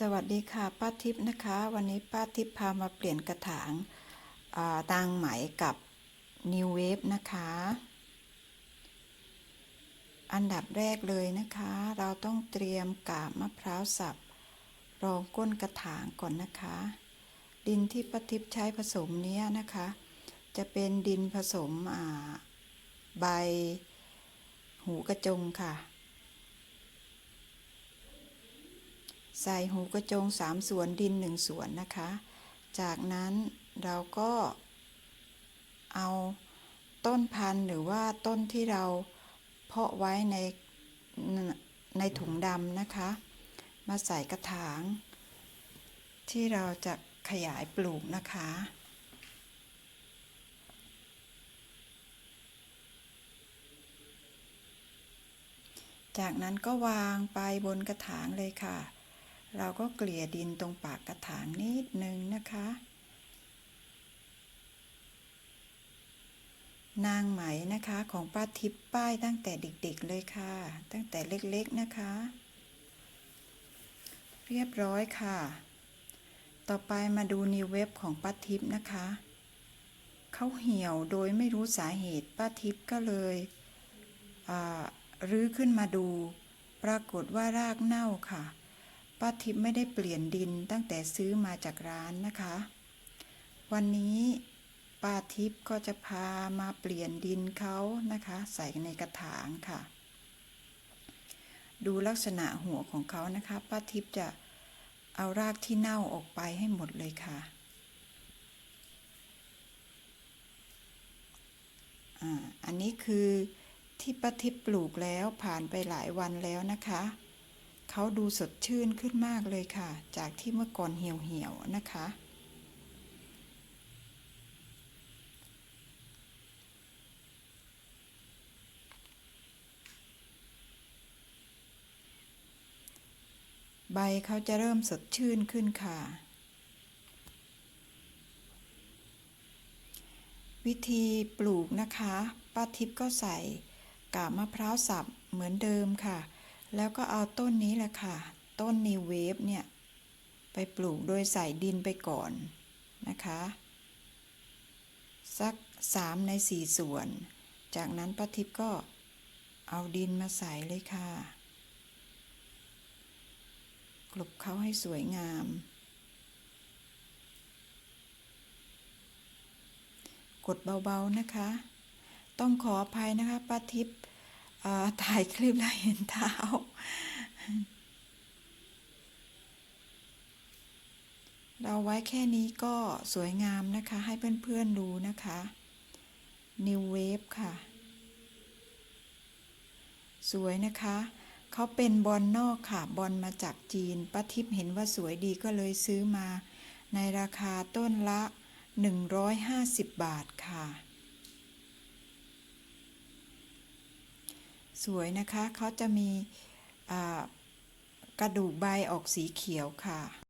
สวัสดีค่ะป้าทิพย์นะคะ วันนี้ป้าทิพย์พามาเปลี่ยนกระถางอ่าตังไหมกับ New Wave นะคะ อันดับแรกเลยนะคะ เราต้องเตรียมกาบมะพร้าวสับรองก้นกระถางก่อนนะคะ ดินที่ป้าทิพย์ใช้ผสมเนี้ยนะคะ จะเป็นดินผสมใบหูกระจงค่ะ ใส่หูกระจงสามส่วนดินหนึ่งส่วนนะคะ จากนั้นเราก็เอาต้นพันธุ์หรือว่าต้นที่เราเพาะไว้ในในถุงดำนะคะ มาใส่กระถาง ที่เราจะขยายปลูกนะคะ จากนั้นก็วางไปบนกระถางเลยค่ะ เราก็เกลี่ยดินตรงปากกระถางนิดนึงนะคะ นางไหมนะคะของป้าทิพย์ป้ายตั้งแต่เด็กๆเลยค่ะ ตั้งแต่เล็กๆนะคะ เรียบร้อยค่ะ ต่อไปมาดูนิวเว็บของป้าทิพย์นะคะเขาเหี่ยวโดยไม่รู้สาเหตุป้าทิพย์ก็เลยรื้อขึ้นมาดู ปรากฏว่ารากเน่าค่ะ ป้าทิพย์ไม่ได้เปลี่ยนดินตั้งแต่ซื้อมาจากร้านนะคะ วันนี้ป้าทิพย์ก็จะพามาเปลี่ยนดินเขานะคะ ใส่ในกระถางค่ะ ดูลักษณะหัวของเขานะคะป้าทิพย์จะเอารากที่เน่าออกไปให้หมดเลยค่ะอันนี้คือที่ป้าทิพย์ปลูกแล้วผ่านไปหลายวันแล้วนะคะ เขาดูสดชื่นขึ้นมากเลยค่ะ จากที่เมื่อก่อนเหี่ยวๆนะคะ ใบเขาจะเริ่มสดชื่นขึ้นค่ะวิธีปลูกนะคะ ป้าทิพย์ก็ใส่กาบมะพร้าวสับเหมือนเดิมค่ะ แล้วก็เอาต้นนี้แหละค่ะ ต้นนิวเวฟเนี่ย ไปปลูกโดยใส่ดินไปก่อนนะคะ สักสามในสี่ส่วน จากนั้นป้าทิพย์ก็เอาดินมาใส่เลยค่ะ กลบเขาให้สวยงาม กดเบาๆนะคะ ต้องขออภัยนะคะป้าทิพย์ ถ่ายคลิปแล้วเห็นเท้า เราไว้แค่นี้ก็สวยงามนะคะ ให้เพื่อนๆดูนะคะ New Wave ค่ะ สวยนะคะเขาเป็นบอลนอกค่ะ บอลมาจากจีนป้าทิพย์เห็นว่าสวยดีก็เลยซื้อมา ในราคาต้นละ 150 บาทค่ะ สวยนะคะเขาจะมีกระดูกใบออกสีเขียวค่ะ